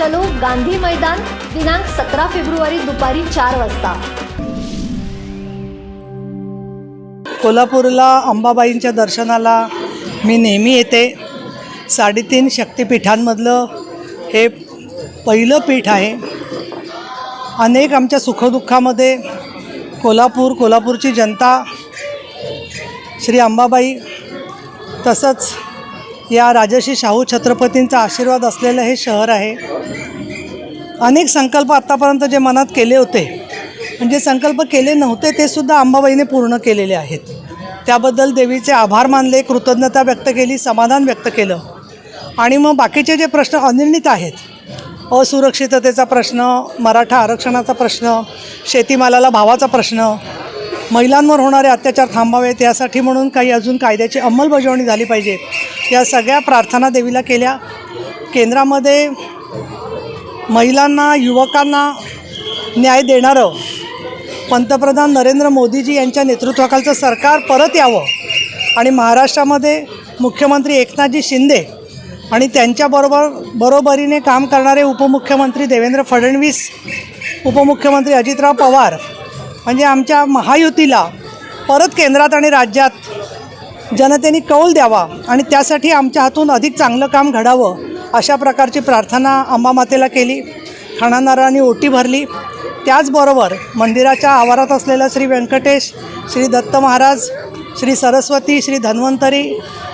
चलो गांधी मैदान दिनांक सतरा फेब्रुवारी दुपारी चार वाजता. कोल्हापूरला अंबाबाईंच्या दर्शनाला मी नेहमी येते. साडेतीन शक्तिपीठांमधलं हे पहिलं पीठ आहे. अनेक आमच्या सुखदुःखामध्ये कोल्हापूर कोल्हापूरची जनता श्री अंबाबाई तसंच या राजर्षी शाहू छत्रपतींचा आशीर्वाद असलेलं हे शहर आहे. अनेक संकल्प आत्तापर्यंत जे मनात केले होते म्हणजे संकल्प केले नव्हते ते सुद्धा अंबाबाईने पूर्ण केलेले आहेत. त्याबद्दल देवीचे आभार मानले कृतज्ञता व्यक्त केली समाधान व्यक्त केलं. आणि मग बाकीचे जे प्रश्न अनिर्णित आहेत असुरक्षिततेचा प्रश्न मराठा आरक्षणाचा प्रश्न शेतीमालाला भावाचा प्रश्न महिलांवर होणारे अत्याचार थांबावेत यासाठी म्हणून काही अजून कायद्याची अंमलबजावणी झाली पाहिजे. या सगळ्या प्रार्थना देवीला केल्या. केंद्रामध्ये महिलांना युवकांना न्याय देणारं पंतप्रधान नरेंद्र मोदीजी यांच्या नेतृत्वाखालचं सरकार परत यावं आणि महाराष्ट्रामध्ये मुख्यमंत्री एकनाथजी शिंदे आणि त्यांच्याबरोबर बरोबरीने काम करणारे उपमुख्यमंत्री देवेंद्र फडणवीस उपमुख्यमंत्री अजितराव पवार म्हणजे आमच्या महायुतीला परत केंद्रात आणि राज्यात जनतेने कौल द्यावा आणि त्यासाठी आमच्या हातून अधिक चांगलं काम घडावं अशा प्रकारची प्रार्थना अंबामातेला केली. खाणानारांनी ओटी भरली. त्याचबरोबर मंदिराच्या आवारात असलेलं श्री व्यंकटेश श्री दत्त महाराज श्री सरस्वती श्री धन्वंतरी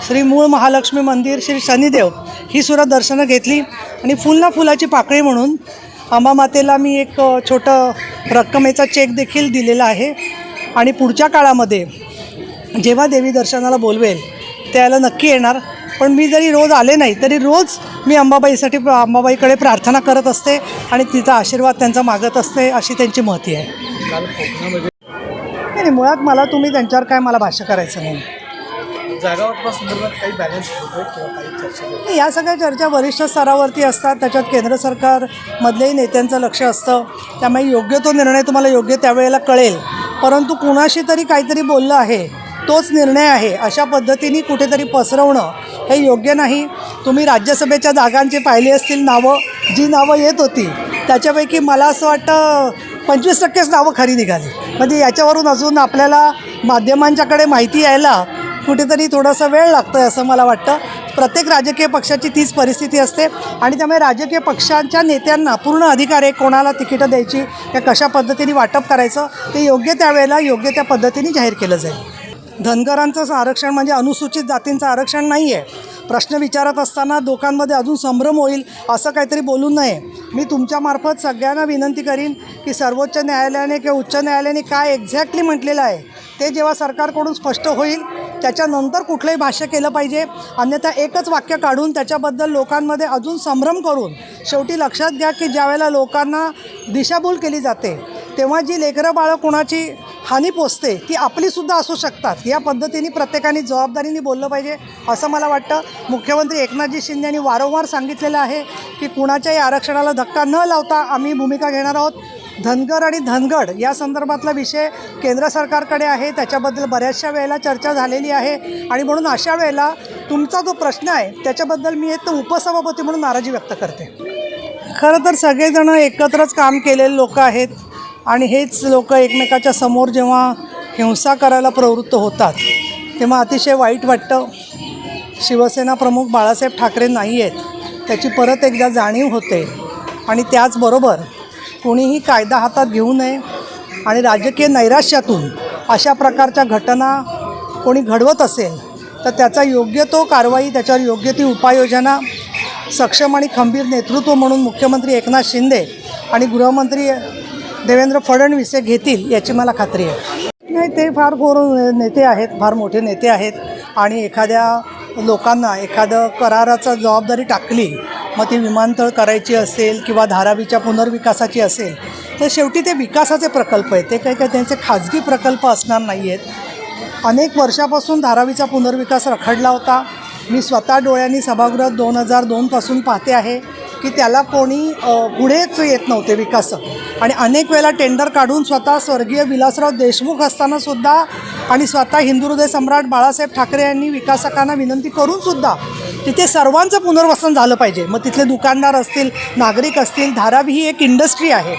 श्री मूळ महालक्ष्मी मंदिर श्री शनिदेव ही सुद्धा दर्शनं घेतली आणि फुलना फुलाची पाकळी म्हणून अंबामातेला मी एक छोटं रक्कमेचा चेक देखील दिलेला आहे. आणि पुढच्या काळामध्ये जेव्हा देवी दर्शनाला बोलवेल त्याला नक्की येणार. पण मी जरी रोज आले नाही तरी रोज मी अंबाबाईसाठी अंबाबाईकडे प्रार्थना करत असते आणि तिचा आशीर्वाद त्यांचा मागत असते अशी त्यांची महती आहे. नाही नाही, मुळात मला तुम्ही त्यांच्यावर काय मला भाष्य करायचं नाही. काही बॅलन्स काही नाही, या सगळ्या चर्चा वरिष्ठ स्तरावरती असतात त्याच्यात केंद्र सरकारमधल्याही नेत्यांचं लक्ष असतं. त्यामुळे योग्य तो निर्णय तुम्हाला योग्य त्यावेळेला कळेल. परंतु कुणाशी तरी काहीतरी बोललं आहे तोच निर्णय आहे. अशा पद्धतीने कुठेतरी पसरवणं हे योग्य नाही. तुम्ही राज्यसभेच्या जागांची पाहिली असतील नावं जी नावं येत होती त्याच्यापैकी मला असं वाटतं पंचवीस टक्केच नावं खरी निघाली. म्हणजे याच्यावरून अजून आपल्याला माध्यमांच्याकडे माहिती यायला कुठेतरी थोडासा वेळ लागतो आहे असं मला वाटतं. प्रत्येक राजकीय पक्षाची तीच परिस्थिती असते आणि त्यामुळे राजकीय पक्षांच्या नेत्यांना पूर्ण अधिकार आहे कोणाला तिकीटं द्यायची या कशा पद्धतीने वाटप करायचं ते योग्य त्यावेळेला योग्य त्या पद्धतीने जाहीर केलं जाईल. धनगरांचं आरक्षण म्हणजे अनुसूचित जातींचं आरक्षण नाही आहे. प्रश्न विचारत असताना लोकांमध्ये अजून संभ्रम होईल असं काहीतरी बोलू नये. मी तुमच्यामार्फत सगळ्यांना विनंती करीन की सर्वोच्च न्यायालयाने किंवा उच्च न्यायालयाने काय एक्झॅक्टली म्हटलेलं आहे ते जेव्हा सरकारकडून स्पष्ट होईल त्याच्यानंतर कुठलंही भाष्य केलं पाहिजे. अन्यथा एकच वाक्य काढून त्याच्याबद्दल लोकांमध्ये अजून संभ्रम करून शेवटी लक्षात घ्या की ज्यावेळेला लोकांना दिशाभूल केली जाते तेव्हा जी लेकरं बाळं कोणाची हानी पोचते ती आपलीसुद्धा असू शकतात. या पद्धतीने प्रत्येकाने जबाबदारीने बोललं पाहिजे असं मला वाटतं. मुख्यमंत्री एकनाथजी शिंदे यांनी वारंवार सांगितलेलं आहे की कुणाच्याही आरक्षणाला धक्का न लावता आम्ही भूमिका घेणार आहोत. धनगर आणि धनगड या संदर्भातला विषय केंद्र सरकारकडे आहे. त्याच्याबद्दल बऱ्याचशा वेळेला चर्चा झालेली आहे. आणि म्हणून अशा वेळेला तुमचा जो प्रश्न आहे त्याच्याबद्दल मी एक तर उपसभापती म्हणून नाराजी व्यक्त करते. खरं तर सगळेजण एकत्रच काम केलेले लोक आहेत. आणि हेच लोक एकमेकाच्या समोर जेव्हा हिंसा करायला प्रवृत्त होतात तेव्हा अतिशय वाईट वाटतं. शिवसेना प्रमुख बाळासाहेब ठाकरे नाही आहेत त्याची परत एकदा जाणीव होते. आणि त्याचबरोबर कोणीही कायदा हातात घेऊ नये आणि राजकीय नैराश्यातून अशा प्रकारच्या घटना कोणी घडवत असेल तर त्याचा योग्य तो कारवाई त्याच्यावर योग्य ती उपाययोजना सक्षम आणि खंबीर नेतृत्व म्हणून मुख्यमंत्री एकनाथ शिंदे आणि गृहमंत्री देवेंद्र फडणवीस हे घेतील याची मला खात्री आहे. नाही ते फार फोर नेते आहेत फार मोठे नेते आहेत. आणि एखाद्या लोकांना एखादं कराराचा जबाबदारी टाकली मग ती विमानतळ करायची असेल किंवा धारावीच्या पुनर्विकासाची असेल तर शेवटी ते विकासाचे प्रकल्प आहेत. ते काही काही त्यांचे खाजगी प्रकल्प असणार नाही आहेत अनेक वर्षापासून धारावीचा पुनर्विकास रखडला होता. मी स्वतः डोळ्यांनी सभागृहात दोन हजार दोनपासून पाहते आहे. की त्याला कोणी पुढेच येत नव्हते विकासक. आणि अनेक वेळेला टेंडर काढून स्वतः स्वर्गीय विलासराव देशमुख असतानासुद्धा आणि स्वतः हिंदू हृदय सम्राट बाळासाहेब ठाकरे यांनी विकासकांना विनंती करूनसुद्धा तिथे सर्वांचं पुनर्वसन झालं पाहिजे. मग तिथले दुकानदार असतील नागरिक असतील धारावी ही एक इंडस्ट्री आहे.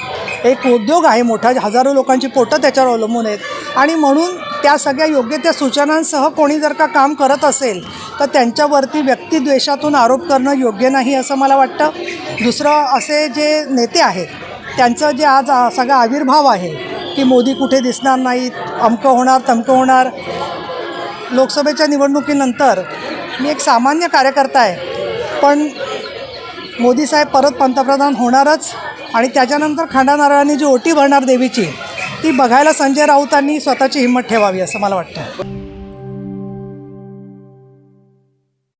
एक उद्योग आहे मोठा हजारो लोकांची पोटं त्याच्यावर अवलंबून आहेत. आणि म्हणून त्या सगळ्या योग्य त्या सूचनांसह कोणी जर का काम करत असेल तर त्यांच्यावरती व्यक्तिद्वेषातून आरोप करणं योग्य नाही असं मला वाटतं. दुसरं असे जे नेते आहेत त्यांचं जे आज सगळा आविर्भाव आहे की मोदी कुठे दिसणार नाहीत अमकं होणार तमकं होणार लोकसभेच्या निवडणुकीनंतर मी एक सामान्य कार्यकर्ता आहे पण मोदी साहेब परत पंतप्रधान होणारच आणि त्याच्यानंतर खांडा नारळांनी जी ओटी भरणार देवीची ती बघायला संजय राऊतांनी स्वतःची हिंमत ठेवावी असं मला वाटतं.